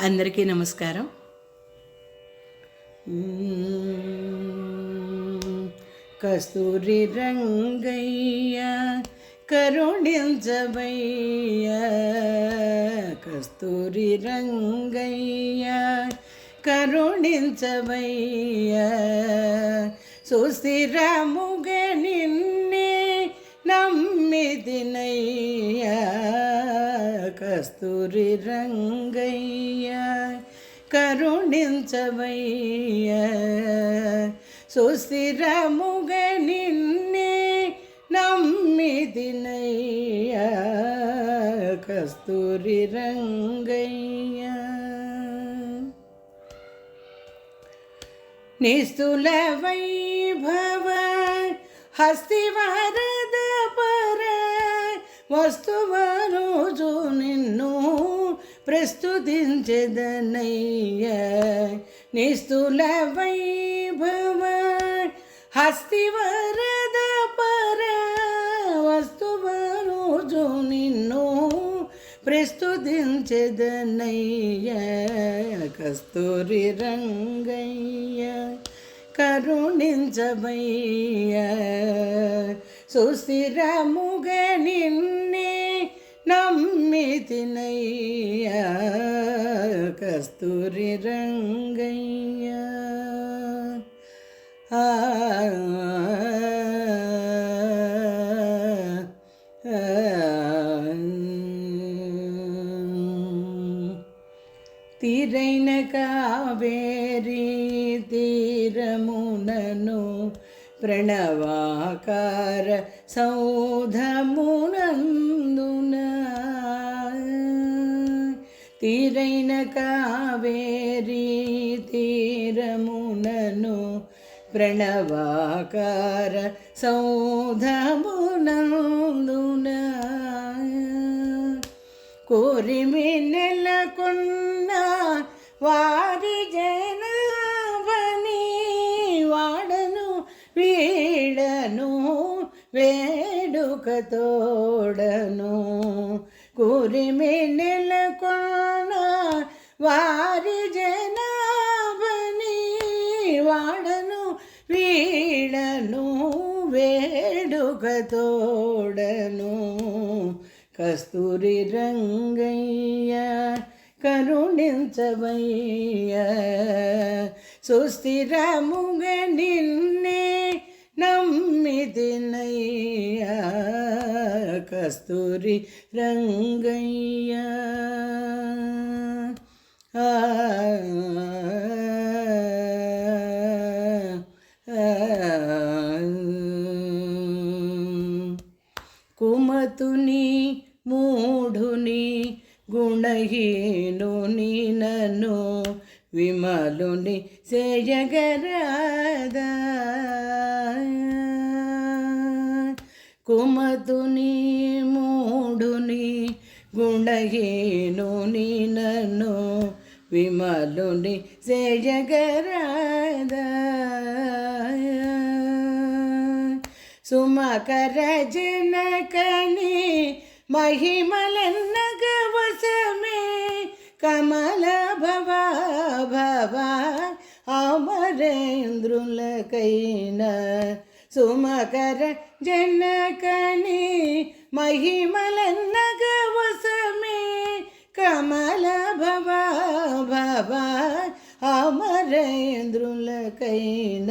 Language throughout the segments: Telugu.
అందరికీ నమస్కారం. కస్తూరి రంగయ్య కరుణించబయ్య. కస్తూరి రంగయ్య కరుణించబయ్య. సుస్థిరముగ నిన్నే నమ్మిదినయ్య కస్తూరి రంగ కరుణించవయ్య. సుస్థిరముగ నిన్నే నమ్మిదినయ్య. కస్తూరి రంగయ్య. నిస్తుల వైభవ హస్తివరద పర వస్తువరోజు నిన్న ప్రస్తుతించదనయ్య నిస్తుల వైభవ హస్తి వరద పర వస్తువరోజు నిన్ను ప్రస్తుతించదనయ్య కస్తూరి రంగయ్య కరుణించబయ్య. సుస్థిరముగ నిన్నే నమ్మితినయ్య కస్తూరి రంగయ్య ఆ తీరైన కావేరి తీరమునను ప్రణవాకార సౌధమునందున తీరైన కావేరీ తీరమునను ప్రణవాకార సౌధమునందున కోరిమి నెలకొన్న వారి జనవని వాడను వీడను వేడుకతోడను కోరిమి నెలకొన్న వారి జనాభని వాడను వీడను వేడుకతోడను కస్తూరి రంగయ్య కరుణించవయ్య సుస్థిరముగ నిన్నే నమ్మిదినయ్య కస్తూరి రంగయ్య. కుమతుని మూఢుని గుణహీనుని నన్ను విమలుని సేయగరాదా కుమతుని మూఢుని గుణహీనుని నన్ను വിമലുണ്ടി സേഴകരാധ സുമകര ജനകണി മഹിമലന്നകവസമേ കമല ഭവ ഭവ അമരേന്ദ്രുല കൈന സുമകര ജനകണി മഹിമലന്നകവസമേ കമല భవ అమరేంద్రులకైన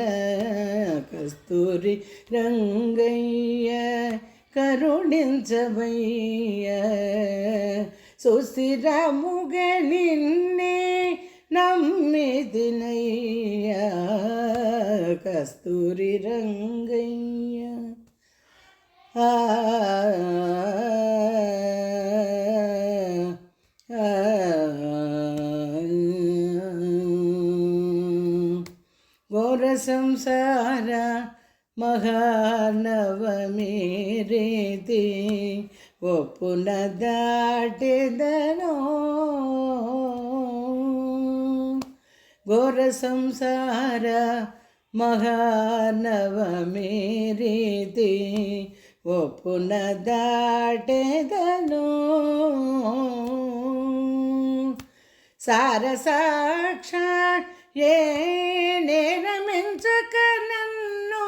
కస్తూరి రంగయ్య కరుణించవయ్య. సుస్థిరముగ నిన్నే నమ్మిదినయ్య కస్తూరి రంగయ్య. ఆ ఘోర సంసార మహానవమి రీతి ఒప్పున దాటెదనో. ఘోర సంసార మహానవమి రీతి ఒప్పున దాటెదను. సారసాక్ష ఏ నేరమించక నన్ను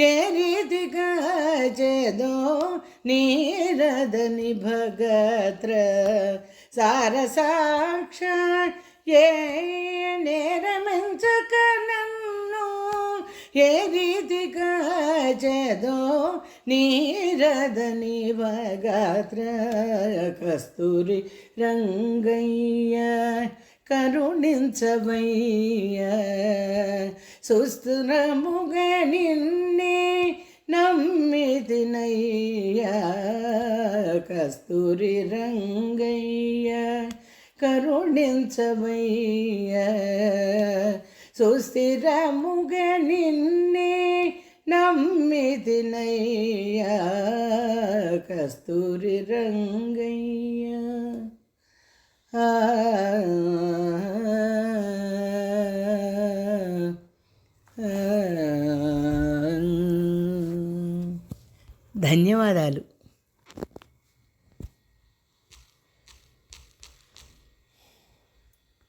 ఏ రీతిగా చేదో నీరదని భగత్ర సారసాక్ష ఏ నేరమించక నన్ను ఏ రీతిగా చేదో నీరదని భగత్ర కస్తూరి రంగయ్య కరుణించవయ్య. సుస్థురముగ నిన్నే నమ్మితినయ్య. కస్తూరి రంగయ్య కరుణించవయ్య. సుస్థిరముగ నిన్నే నమ్మితినయ్య. కస్తూరి ధన్యవాదాలు.